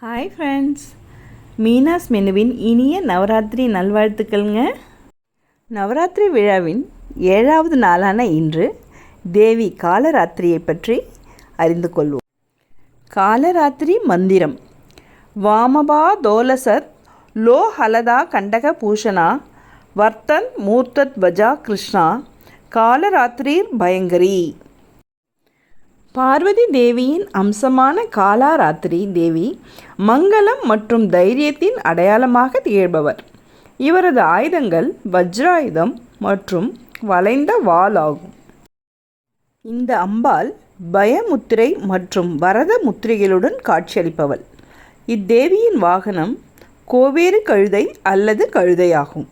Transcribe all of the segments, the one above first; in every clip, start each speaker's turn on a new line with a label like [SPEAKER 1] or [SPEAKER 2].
[SPEAKER 1] Hi friends Meena's மெனுவின் இனிய நவராத்திரி நல்வாழ்த்துக்கள்ங்க. நவராத்திரி விழாவின் ஏழாவது நாளான இன்று தேவி காலராத்திரியை பற்றி அறிந்து கொள்வோம். காலராத்திரி மந்திரம். வாமபா தோலசத் லோ ஹலதா கண்டக பூஷணா வர்த்தன் மூர்த்தத் வஜா கிருஷ்ணா காலராத்திரி பயங்கரி. பார்வதி தேவியின் அம்சமான காலாராத்திரி தேவி மங்களம் மற்றும் தைரியத்தின் அடையாளமாக திகழ்பவர். இவரது ஆயுதங்கள் வஜ்ராயுதம் மற்றும் வளைந்த வாள் ஆகும் இந்த அம்பாள் பயமுத்திரை மற்றும் வரத முத்திரைகளுடன் காட்சியளிப்பவள். இத்தேவியின் வாகனம் கோவேறு கழுதை அல்லது கழுதையாகும்.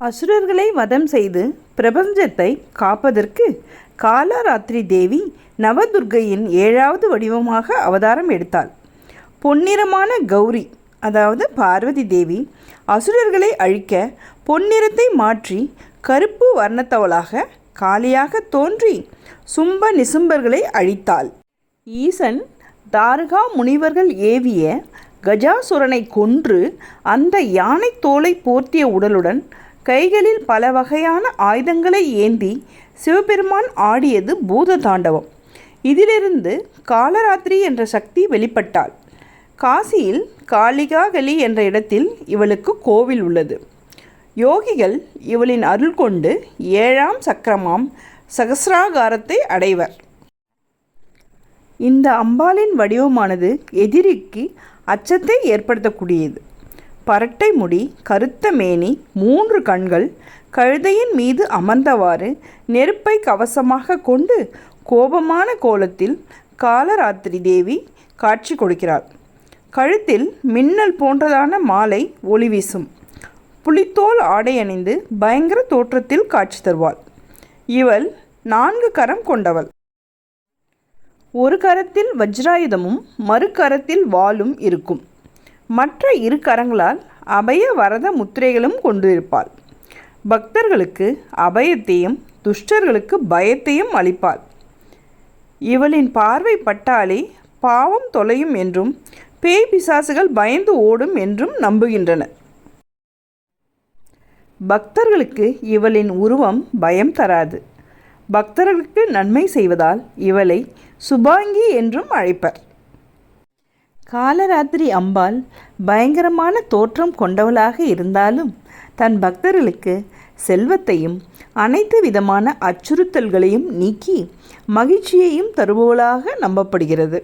[SPEAKER 1] அசுரர்களை வதம் செய்து பிரபஞ்சத்தை காப்பதற்கு காலராத்திரி தேவி நவதுர்கையின் ஏழாவது வடிவமாக அவதாரம் எடுத்தாள். பொன்னிறமான கௌரி அதாவது பார்வதி தேவி அசுரர்களை அழிக்க பொன்னிறத்தை மாற்றி கருப்பு வர்ணத்தவளாக காளியாக தோன்றி சும்ப நிசும்பர்களை அழித்தாள். ஈசன் தாரகா முனிவர்கள் ஏவிய கஜாசுரனை கொன்று அந்த யானை தோலை போர்த்திய உடலுடன் கைகளில் பல வகையான ஆயுதங்களை ஏந்தி சிவபெருமான் ஆடியது பூத தாண்டவம். இதிலிருந்து காலராத்திரி என்ற சக்தி வெளிப்பட்டாள். காசியில் காளிகாகலி என்ற இடத்தில் இவளுக்கு கோவில் உள்ளது. யோகிகள் இவளின் அருள் கொண்டு ஏழாம் சக்கரமாம் சகசிராகாரத்தை அடைவர். இந்த அம்பாளின் வடிவமானது எதிரிக்கு அச்சத்தை ஏற்படுத்தக்கூடியது. பரட்டை முடி கருத்த மேனி மூன்று கண்கள் கழுதையின் மீது அமர்ந்தவாறு நெருப்பை கவசமாக கொண்டு கோபமான கோலத்தில் காலராத்திரி தேவி காட்சி கொடுக்கிறாள். கழுத்தில் மின்னல் போன்றதான மாலை ஒளி வீசும். புலித்தோல் ஆடை அணிந்து பயங்கர தோற்றத்தில் காட்சி தருவாள். இவள் நான்கு கரம் கொண்டவள். ஒரு கரத்தில் வஜ்ராயுதமும் மறு கரத்தில் வாளும் இருக்கும். மற்ற இரு கரங்களால் அபய வரத முத்திரைகளும் கொண்டிருப்பாள். பக்தர்களுக்கு அபயத்தையும் துஷ்டர்களுக்கு பயத்தையும் அளிப்பாள். இவளின் பார்வை பட்டாலே பாவம் தொலையும் என்றும் பேய் பிசாசுகள் பயந்து ஓடும் என்றும் நம்புகின்றனர் பக்தர்களுக்கு இவளின் உருவம் பயம் தராது. பக்தர்களுக்கு நன்மை செய்வதால் இவளை சுபாங்கி என்றும் அழைப்பர். காலராத்திரி அம்பாள் பயங்கரமான தோற்றம் கொண்டவளாக இருந்தாலும் தன் பக்தர்களுக்கு செல்வத்தையும் அனைத்து விதமான அச்சுறுத்தல்களையும் நீக்கி மகிழ்ச்சியையும் தருபவளாக நம்பப்படுகிறது.